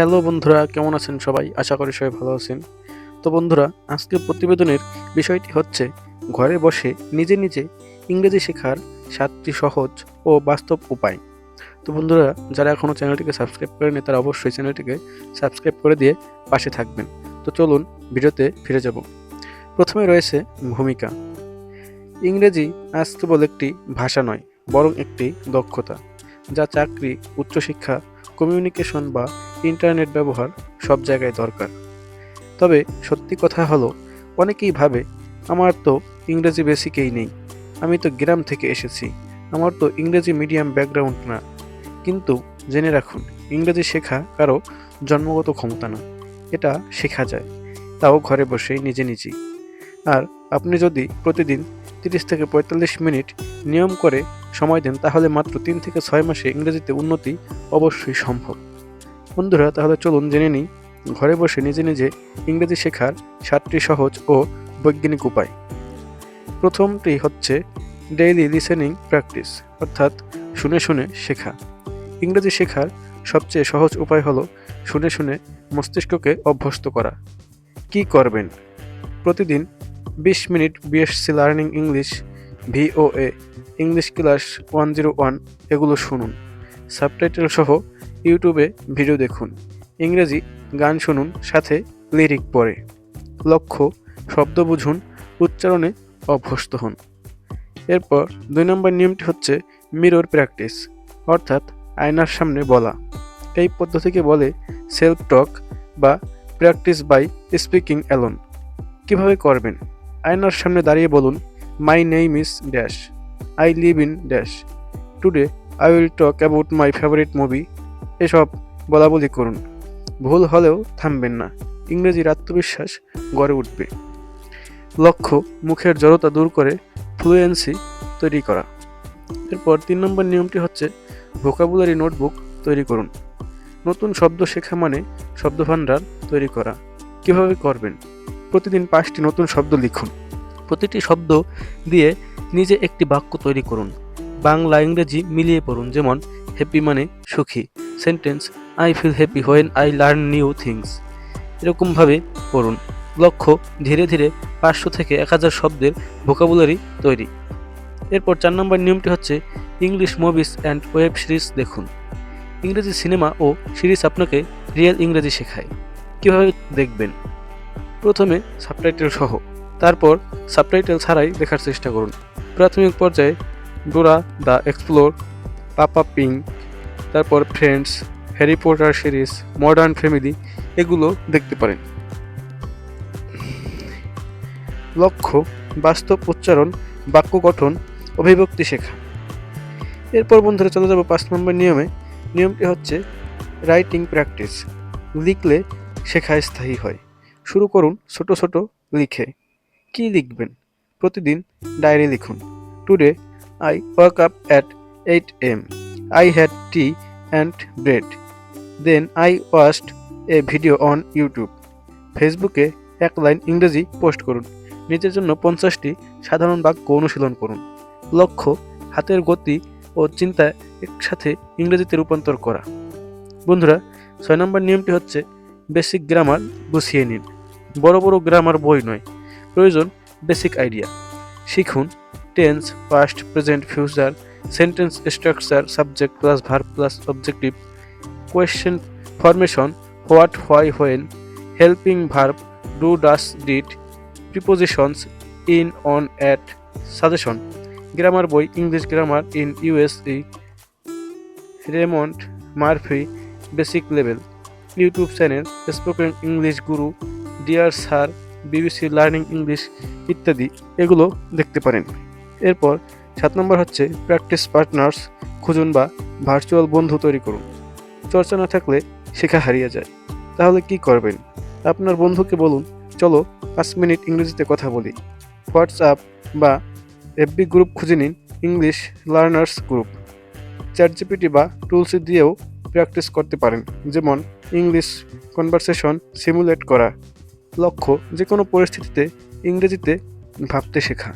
Hello বন্ধুরা, কেমন আছেন সবাই? আশা করি সবাই ভালো আছেন। তো বন্ধুরা, আজকে প্রতিবেদনের বিষয়টি হচ্ছে, ঘরে বসে নিজে নিজে ইংরেজি শেখার সাতটি সহজ ও বাস্তব উপায়। তো বন্ধুরা, যারা এখনও চ্যানেলটিকে সাবস্ক্রাইব করেনি তারা অবশ্যই চ্যানেলটিকে সাবস্ক্রাইব করে দিয়ে পাশে থাকবেন। তো চলুন ভিডিওতে ফিরে যাব। প্রথমে রয়েছে ভূমিকা। ইংরেজি আজ কেবল একটি ভাষা নয়, বরং একটি দক্ষতা, যা চাকরি, উচ্চশিক্ষা কমিউনিকেশন বা ইন্টারনেট ব্যবহার সব জায়গায় দরকার। তবে সত্যি কথা হলো, অনেকেই ভাবে, আমার তো ইংরেজি বেসিকেই নেই। আমি তো গ্রাম থেকে এসেছি। আমার তো ইংরেজি মিডিয়াম ব্যাকগ্রাউন্ড না। কিন্তু জেনে রাখুন, ইংরেজি শেখা কারও জন্মগত ক্ষমতা না। এটা শেখা যায়, তাও ঘরে বসেই নিজে নিজেই। আর আপনি যদি প্রতিদিন তিরিশ থেকে পঁয়তাল্লিশ মিনিট নিয়ম করে সময় দেন, তাহলে মাত্র তিন থেকে ছয় মাসে ইংরেজিতে উন্নতি অবশ্যই সম্ভব। বন্ধুরা, তাহলে চলুন জেনে নিই, ঘরে বসে নিজে নিজে ইংরেজি শেখার সাতটি সহজ ও বৈজ্ঞানিক উপায়। প্রথমটি হচ্ছে ডেইলি লিসেনিং প্র্যাকটিস অর্থাৎ শুনে শুনে শেখা। ইংরেজি শেখার সবচেয়ে সহজ উপায় হলো শুনে শুনে মস্তিষ্ককে অভ্যস্ত করা। কি করবেন? প্রতিদিন বিশ minute BBC learning English VOA English class one zero one এগুলো শুনুন। সাবটাইটেল সহ ইউটিউবে ভিডিও দেখুন। ইংরেজি গান শুনুন, সাথে লিরিক পড়ে। লক্ষ্য, শব্দ বুঝুন, উচ্চারণে অভ্যস্ত হন। এরপর দুই নম্বর নিয়মটি হচ্ছে মিরর প্র্যাকটিস অর্থাৎ আয়নার সামনে বলা। এই পদ্ধতিকে বলে সেলফ টক বা প্র্যাকটিস বাই স্পিকিং অ্যালোন কীভাবে করবেন? আয়নার সামনে দাঁড়িয়ে বলুন my name is dash I live in dash today I will talk about my favourite movie এসব বলা বলি করুন। ভুল হলেও থামবেন না। ইংরেজির আত্মবিশ্বাস গড়ে উঠবে। লক্ষ্য, মুখের জড়তা দূর করে ফ্লুয়েন্সি তৈরি করা। এরপর তিন নম্বর নিয়মটি হচ্ছে ভোকাবুলারি নোটবুক তৈরি করুন। নতুন শব্দ শেখা মানে শব্দভাণ্ডার তৈরি করা। কীভাবে করবেন? প্রতিদিন পাঁচটি নতুন শব্দ লিখুন। প্রতিটি শব্দ দিয়ে নিজে একটি বাক্য তৈরি করুন। বাংলা, ইংরেজি মিলিয়ে পড়ুন, যেমন হ্যাপি মানে সুখী। Sentence I feel happy when I learn new things এরকমভাবে পড়ুন। লক্ষ্য, ধীরে ধীরে পাঁচশো থেকে এক হাজার শব্দের ভোকাবুলারি তৈরি। এরপর চার নম্বর নিয়মটি হচ্ছে English movies and web series দেখুন। ইংরেজি সিনেমা ও সিরিজ আপনাকে রিয়েল ইংরেজি শেখায়। কীভাবে দেখবেন? প্রথমে সাবটাইটেল সহ। তারপর সাবটাইটেল ছাড়াই দেখার চেষ্টা করুন। প্রাথমিক পর্যায়ে Dora, the explore, Peppa Pig, তারপর Friends, Harry Potter series, Modern Family এগুলো দেখতে পারেন। লক্ষ্য, বাস্তব উচ্চারণ, বাক্য গঠন, অভিব্যক্তি শেখা। এরপর বন্ধুরা চলে যাব পাঁচ নম্বর নিয়মে। নিয়মটি হচ্ছে রাইটিং প্র্যাকটিস লিখলে শেখা স্থায়ী হয়। শুরু করুন ছোট ছোট লিখে। কি লিখবেন? প্রতিদিন ডায়েরি লিখুন। Today I walk up at eight AM I had tea and bread then I watched a video on YouTube ফেসবুকে এক লাইন ইংরেজি পোস্ট করুন। নিজের জন্য পঞ্চাশটি সাধারণ বাক্য অনুশীলন করুন। লক্ষ্য, হাতের গতি ও চিন্তা একসাথে ইংরেজিতে রূপান্তর করা। বন্ধুরা, ছয় নম্বর নিয়মটি হচ্ছে বেসিক গ্রামার গুছিয়ে নিন। বড় বড় গ্রামার বই নয়। প্রয়োজন বেসিক আইডিয়া শিখুন tense past present future sentence structure subject plus verb plus objective question formation what why when helping verb do does did prepositions in on at suggestion grammar বই English grammar in USA Raymond Murphy basic level YouTube channel spoken English guru dear sir BBC learning English ইত্যাদি এগুলো দেখতে পারেন। এরপর সাত নম্বর হচ্ছে practice partners খুঁজুন বা ভার্চুয়াল বন্ধু তৈরি করুন। চর্চা না থাকলে শেখা হারিয়ে যায়। তাহলে কি করবেন? আপনার বন্ধুকে বলুন, চলো পাঁচ মিনিট ইংরেজিতে কথা বলি। হোয়াটসঅ্যাপ বা এফবি গ্রুপ খুঁজে নিন English learners group ChatGPT বা টুলসি দিয়েও প্র্যাকটিস করতে পারেন, যেমন ইংলিশ কনভারসেশন সিমুলেট করা। লক্ষ্য যে কোনো পরিস্থিতিতে ইংরেজিতে ভাবতে শেখা।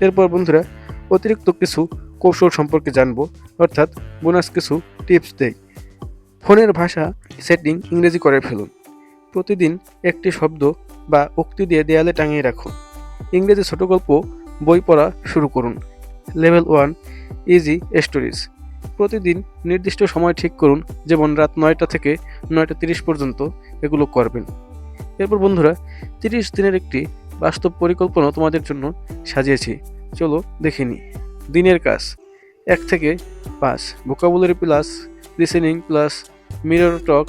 এরপর বন্ধুরা, অতিরিক্ত কিছু কৌশল সম্পর্কে জানব, অর্থাৎ বোনাস কিছু টিপস দেই। ফোনের ভাষা সেটিং ইংরেজি করে ফেলুন। প্রতিদিন একটি শব্দ বা উক্তি দিয়ে দেয়ালে টাঙিয়ে রাখুন। ইংরেজি ছোট গল্প, বই পড়া শুরু করুন। Level one, easy stories. প্রতিদিন নির্দিষ্ট সময় ঠিক করুন, যেমন রাত নয়টা থেকে নয়টা তিরিশ পর্যন্ত এগুলো করবেন। এরপর বন্ধুরা, তিরিশ দিনের একটি বাস্তব পরিকল্পনা তোমাদের জন্য সাজিয়েছি। চলো দেখে নিই। দিনের কাজ, এক থেকে পাঁচ। Vocabulary plus listening plus mirror talk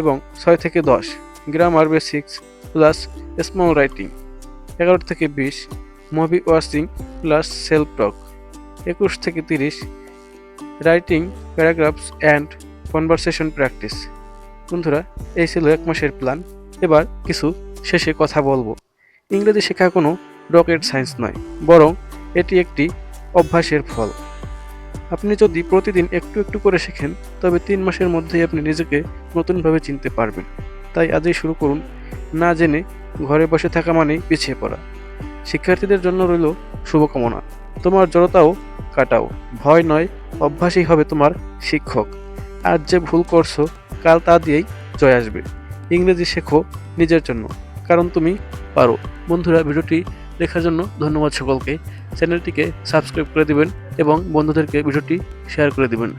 এবং ছয় থেকে দশ। Grammar basics plus small writing এগারো থেকে বিশ। Movie watching plus self talk একুশ থেকে তিরিশ। Writing paragraphs and conversation practice বন্ধুরা, এই ছিল এক মাসের প্ল্যান এবার কিছু শেষে কথা বলব। ইংরেজি শেখা কোনো রকেট সায়েন্স নয়, বরং এটি একটি অভ্যাসের ফল। আপনি যদি প্রতিদিন একটু একটু করে শেখেন, তবে তিন মাসের মধ্যেই আপনি নিজেকে নতুনভাবে চিনতে পারবেন। তাই আজই শুরু করুন, না জেনে ঘরে বসে থাকা মানেই পিছিয়ে পড়া। শিক্ষার্থীদের জন্য রইল শুভকামনা। তোমার জড়তাও কাটাও। ভয় নয়, অভ্যাসই হবে তোমার শিক্ষক। আজ যে ভুল করছ, কাল তা দিয়েই জয় আসবে। ইংরেজি শেখো নিজের জন্য। কারণ তুমি পারো। বন্ধুরা, ভিডিওটি দেখার জন্য ধন্যবাদ সকলকে। চ্যানেলটিকে সাবস্ক্রাইব করে দিবেন এবং বন্ধুদেরকে ভিডিওটি শেয়ার করে দিবেন।